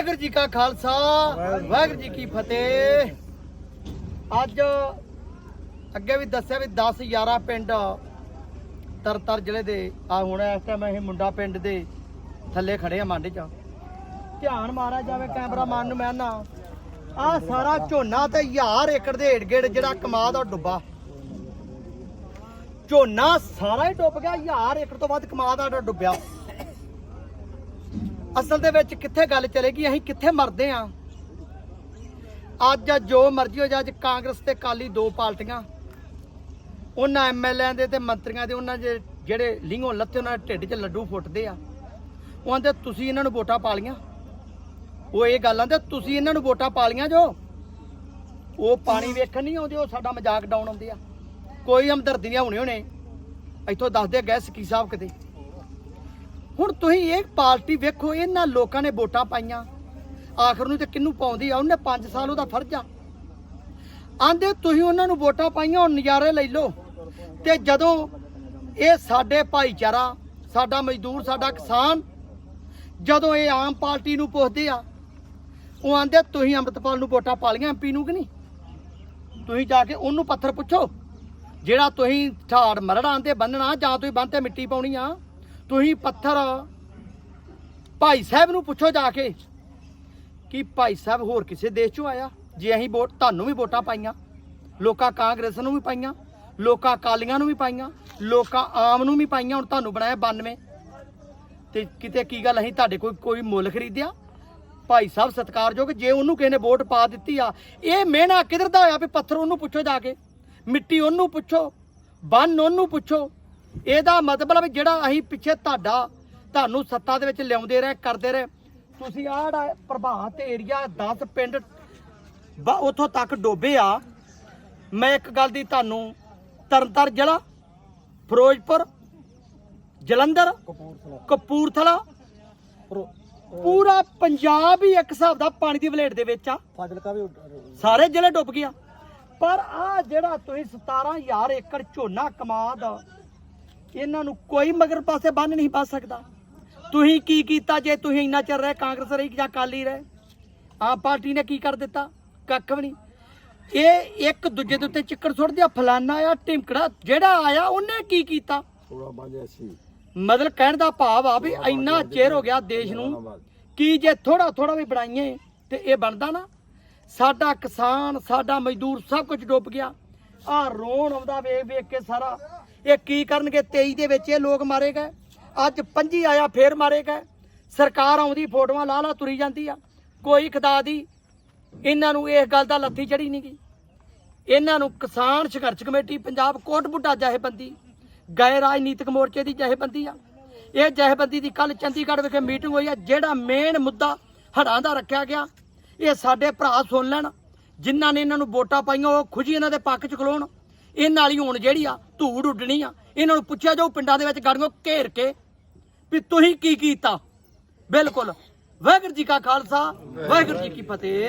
ਵਾਹਿਗੁਰੂ ਜੀ ਕਾ ਖਾਲਸਾ, ਵਾਹਿਗੁਰੂ ਜੀ ਕੀ ਫਤਿਹ। ਅੱਜ ਅੱਗੇ ਵੀ ਦੱਸਿਆ ਵੀ 10 11 ਪਿੰਡ ਤਰਤਰ ਜ਼ਿਲ੍ਹੇ ਦੇ ਆ ਹੁਣ ਇਸ ਟਾਈਮ ਇਹ ਮੁੰਡਾ ਪਿੰਡ ਦੇ ਥੱਲੇ ਖੜੇ ਆ ਮੰਡ ਚ ਧਿਆਨ ਮਾਰਿਆ ਜਾਵੇ ਕੈਮਰਾਮੈਨ ਨੂੰ ਮੈਂ ਨਾ, ਆ ਸਾਰਾ ਝੋਨਾ ਤੇ 1000 ਏਕੜ ਦੇ ਏੜ ਗੇੜ ਜਿਹੜਾ ਕਮਾਦ ਆ ਡੁੱਬਾ। ਝੋਨਾ ਸਾਰਾ ਹੀ ਡੁੱਬ ਗਿਆ 1000 ਏਕੜ ਤੋਂ ਵੱਧ ਕਮਾਦ ਆ ਡੁੱਬਿਆ। ਅਸਲ ਦੇ ਵਿੱਚ ਕਿੱਥੇ ਗੱਲ ਚਲੇਗੀ? ਅਸੀਂ ਕਿੱਥੇ ਮਰਦੇ ਆ? ਅੱਜ ਜੋ ਮਰਜ਼ੀ ਹੋ ਜਾ ਅੱਜ ਕਾਂਗਰਸ ਤੇ ਕਾਲੀ ਦੋ ਪਾਰਟੀਆਂ। ਉਹਨਾਂ ਐਮਐਲਏ ਦੇ ਤੇ ਮੰਤਰੀਆਂ ਦੇ, ਉਹਨਾਂ ਦੇ ਜਿਹੜੇ ਲਿੰਗੋਂ ਲੱਥੇ, ਉਹਨਾਂ ਦੇ ਢਿੱਡ 'ਚ ਲੱਡੂ ਫੁੱਟਦੇ ਆ। ਉਹ ਆਂਦੇ, ਤੁਸੀਂ ਇਹਨਾਂ ਨੂੰ ਵੋਟਾਂ ਪਾ ਲੀਆਂ ਉਹ ਇਹ ਗੱਲ ਤੇ ਤੁਸੀਂ ਇਹਨਾਂ ਨੂੰ ਵੋਟਾਂ ਪਾ ਲੀਆਂ ਜੋ? ਉਹ ਪਾਣੀ ਵੇਖਣ ਨਹੀਂ ਆਉਂਦੇ, ਉਹ ਸਾਡਾ ਮਜ਼ਾਕ ਡਾਉਣ ਆਉਂਦੇ ਆ। ਕੋਈ ਹਮਦਰਦੀ ਨਹੀਂ ਹੋਣੇ ਹੋਣੇ ਇੱਥੋਂ ਦੱਸਦੇ ਗਏ ਸਕੀ ਸਾਹਿਬ ਕਿਤੇ। ਹੁਣ ਤੁਸੀਂ ਇਹ ਪਾਰਟੀ ਵੇਖੋ, ਇਹਨਾਂ ਲੋਕਾਂ ਨੇ ਵੋਟਾਂ ਪਾਈਆਂ। ਆਖਰ ਨੂੰ ਤੇ ਕਿੰਨੂੰ ਪਾਉਂਦੀ ਆ? ਉਹਨੇ 5 ਸਾਲ ਉਹਦਾ ਫਰਜ਼ ਆ। ਆਂਦੇ ਤੁਸੀਂ ਉਹਨਾਂ ਨੂੰ ਵੋਟਾਂ ਪਾਈਆਂ, ਹੁਣ ਨਜ਼ਾਰੇ ਲੈ ਲਓ। ਤੇ ਜਦੋਂ ਇਹ ਸਾਡੇ ਭਾਈਚਾਰਾ, ਸਾਡਾ ਮਜ਼ਦੂਰ, ਸਾਡਾ ਕਿਸਾਨ ਜਦੋਂ ਇਹ ਆਮ ਪਾਰਟੀ ਨੂੰ ਪੁੱਛਦੇ ਆ, ਉਹ ਆਂਦੇ, ਤੁਸੀਂ ਅੰਮ੍ਰਿਤਪਾਲ ਨੂੰ ਵੋਟਾਂ ਪਾ ਲੀਆਂ ਐਮਪੀ ਨੂੰ ਕਿ ਨਹੀਂ? ਤੁਸੀਂ ਜਾ ਕੇ ਉਹਨੂੰ ਪੱਥਰ ਪੁੱਛੋ। ਜਿਹੜਾ ਤੁਸੀਂ ਠਾੜ ਮਰੜਾਂ ਤੇ ਬੰਨਣਾ ਜਾਂ ਤੁਸੀਂ ਬੰਨ ਤੇ ਮਿੱਟੀ ਪਾਉਣੀ ਆ। ਤੁਸੀਂ ਪੱਥਰ ਭਾਈ ਸਾਹਿਬ ਨੂੰ ਪੁੱਛੋ ਜਾ ਕੇ ਕਿ ਭਾਈ ਸਾਹਿਬ ਹੋਰ ਕਿਸੇ ਦੇਸ਼ ਚੋਂ ਆਇਆ? ਜੇ ਅਸੀਂ ਵੋਟ ਤੁਹਾਨੂੰ ਵੀ ਵੋਟਾਂ ਪਾਈਆਂ, ਲੋਕਾਂ ਕਾਂਗਰਸ ਨੂੰ ਵੀ ਪਾਈਆਂ, ਲੋਕਾਂ ਅਕਾਲੀਆਂ ਨੂੰ ਵੀ ਪਾਈਆਂ, ਲੋਕਾਂ ਆਮ ਨੂੰ ਵੀ ਪਾਈਆਂ, ਹੁਣ ਤੁਹਾਨੂੰ ਬਣਾਇਆ 92 ਤੇ ਕਿਤੇ ਕੀ ਗੱਲ, ਅਸੀਂ ਤੁਹਾਡੇ ਕੋਈ ਕੋਈ ਮੁੱਲ ਖਰੀਦਿਆ? ਭਾਈ ਸਾਹਿਬ ਸਤਿਕਾਰਯੋਗ, ਜੇ ਉਹਨੂੰ ਕਿਸੇ ਨੇ ਵੋਟ ਪਾ ਦਿੱਤੀ ਆ, ਇਹ ਮਿਹਣਾ ਕਿਧਰ ਦਾ ਹੋਇਆ ਵੀ ਪੱਥਰ ਉਹਨੂੰ ਪੁੱਛੋ ਜਾ ਕੇ? ਮਿੱਟੀ ਉਹਨੂੰ ਪੁੱਛੋ, ਬੰਨ ਉਹਨੂੰ ਪੁੱਛੋ ਇਹਦਾ ਮਤਲਬ ਜਿਹੜਾ ਅਸੀਂ ਪਿੱਛੇ ਤੁਹਾਡਾ ਤੁਹਾਨੂੰ ਸੱਤਾ ਦੇ ਵਿੱਚ ਲਿਆਉਂਦੇ ਰਹੇ ਕਰਦੇ ਰਹੇ। ਤੁਸੀਂ ਆਹ ਪ੍ਰਭਾਤ ਏਰੀਆ 10 ਪਿੰਡ ਉੱਥੋਂ ਤੱਕ ਡੋਬੇ ਆ। ਮੈਂ ਇੱਕ ਗੱਲ ਦੀ ਤੁਹਾਨੂੰ ਤਰਨਤਾਰ ਜ਼ਿਲ੍ਹਾ ਫਿਰੋਜ਼ਪੁਰ ਜਲੰਧਰ ਕਪੂਰਥਲਾ ਪੂਰਾ ਪੰਜਾਬ ਹੀ ਇੱਕ ਹਿਸਾਬ ਦਾ ਪਾਣੀ ਦੀ ਵਲੇਟ ਦੇ ਵਿੱਚ ਆ। ਫਾਜ਼ਿਲਕਾ ਵੀ ਸਾਰੇ ਜ਼ਿਲ੍ਹੇ ਡੁੱਬ ਗਿਆ ਪਰ ਆ ਜਿਹੜਾ ਤੁਸੀਂ 17000 ਏਕੜ ਝੋਨਾ ਕਮਾਦ ਇਹਨਾਂ ਨੂੰ ਕੋਈ ਮਗਰ ਪਾਸੇ ਬੰਨ ਨਹੀਂ ਪਾ ਸਕਦਾ। ਤੁਸੀਂ ਕੀ ਕੀਤਾ ਜੇ ਤੁਸੀਂ ਇੰਨਾ ਚਿਰ ਰਹੇ ਕਾਂਗਰਸ ਰਹੀ ਜਾਂ ਕਾਲੀ ਰਹੇ? ਆਮ ਪਾਰਟੀ ਨੇ ਕੀ ਕਰ ਦਿੱਤਾ? ਕੱਖ ਵੀ ਨਹੀਂ। ਇਹ ਇੱਕ ਦੂਜੇ ਦੇ ਉੱਤੇ ਚਿੱਕੜ ਸੁੱਟਦੇ ਆ ਫਲਾਨਾ ਆ ਟਿਮਕੜਾ ਜਿਹੜਾ ਆਇਆ ਉਹਨੇ ਕੀ ਕੀਤਾ? ਥੋੜਾ ਬਾਜਿਆ ਸੀ। ਮਤਲਬ ਕਹਿਣ ਦਾ ਭਾਵ ਆ ਵੀ ਇੰਨਾ ਚਿਰ ਹੋ ਗਿਆ ਦੇਸ਼ ਨੂੰ। ਕੀ ਜੇ ਥੋੜਾ ਥੋੜਾ ਵੀ ਬਣਾਈਏ ਤੇ ਇਹ ਬਣਦਾ ਨਾ। ਸਾਡਾ ਕਿਸਾਨ ਸਾਡਾ ਮਜ਼ਦੂਰ ਸਭ ਕੁਝ ਡੁੱਬ ਗਿਆ। ਆ ਰੋਣ ਆਉਂਦਾ ਵੇਖ ਵੇਖ ਕੇ ਸਾਰਾ। ਇਹ ਕੀ ਕਰਨਗੇ? 23 ਦੇ ਵਿੱਚ ਇਹ ਲੋਕ ਮਾਰੇ ਗਏ। ਅੱਜ 25 ਆਇਆ, ਫੇਰ ਮਾਰੇ ਗਏ। ਸਰਕਾਰ ਆਉਂਦੀ, ਫੋਟੋਆਂ ਲਾ ਲਾ, ਤੁਰੀ ਜਾਂਦੀ ਆ। ਕੋਈ ਖਦਾ ਦੀ ਇਹਨਾਂ ਨੂੰ ਇਸ ਗੱਲ ਦਾ ਲੱਥੀ ਚੜੀ ਨਹੀਂ ਗਈ ਇਹਨਾਂ ਨੂੰ ਕਿਸਾਨ ਸੰਘਰਸ਼ ਕਮੇਟੀ, ਪੰਜਾਬ ਕੋਟ ਬੁੱਢਾ ਜਥੇਬੰਦੀ, ਗਏ ਰਾਜਨੀਤਿਕ ਮੋਰਚੇ ਦੀ ਜਥੇਬੰਦੀ ਆ। ਇਹ ਜਥੇਬੰਦੀ ਦੀ ਕੱਲ ਚੰਡੀਗੜ੍ਹ ਵਿਖੇ ਮੀਟਿੰਗ ਹੋਈ ਆ, ਜਿਹੜਾ ਮੇਨ ਮੁੱਦਾ ਹੜਾਂ ਦਾ ਰੱਖਿਆ ਗਿਆ। ਇਹ ਸਾਡੇ ਭਰਾ ਸੁਣ ਲੈਣ, ਜਿਨ੍ਹਾਂ ਨੇ ਇਹਨਾਂ ਨੂੰ ਵੋਟਾਂ ਪਾਈਆਂ, ਉਹ ਖੁਸ਼ੀ ਇਹਨਾਂ ਦੇ ਪੱਖ ਚ ਖਲੋਣ। ਇਹਨਾਂ ਵਾਲੀ ਹੁਣ ਜਿਹੜੀ ਆ, ਧੂੜ ਉੱਡਣੀ ਆ। ਇਹਨਾਂ ਨੂੰ ਪੁੱਛਿਆ ਜਾਓ ਪਿੰਡਾਂ ਦੇ ਵਿੱਚ ਗਾੜੀਆਂ ਘੇਰ ਕੇ ਵੀ ਤੁਸੀਂ ਕੀ ਕੀਤਾ? ਬਿਲਕੁਲ। ਵਾਹਿਗੁਰੂ ਜੀ ਕਾ ਖਾਲਸਾ, ਵਾਹਿਗੁਰੂ ਜੀ ਕੀ ਫਤਿਹ।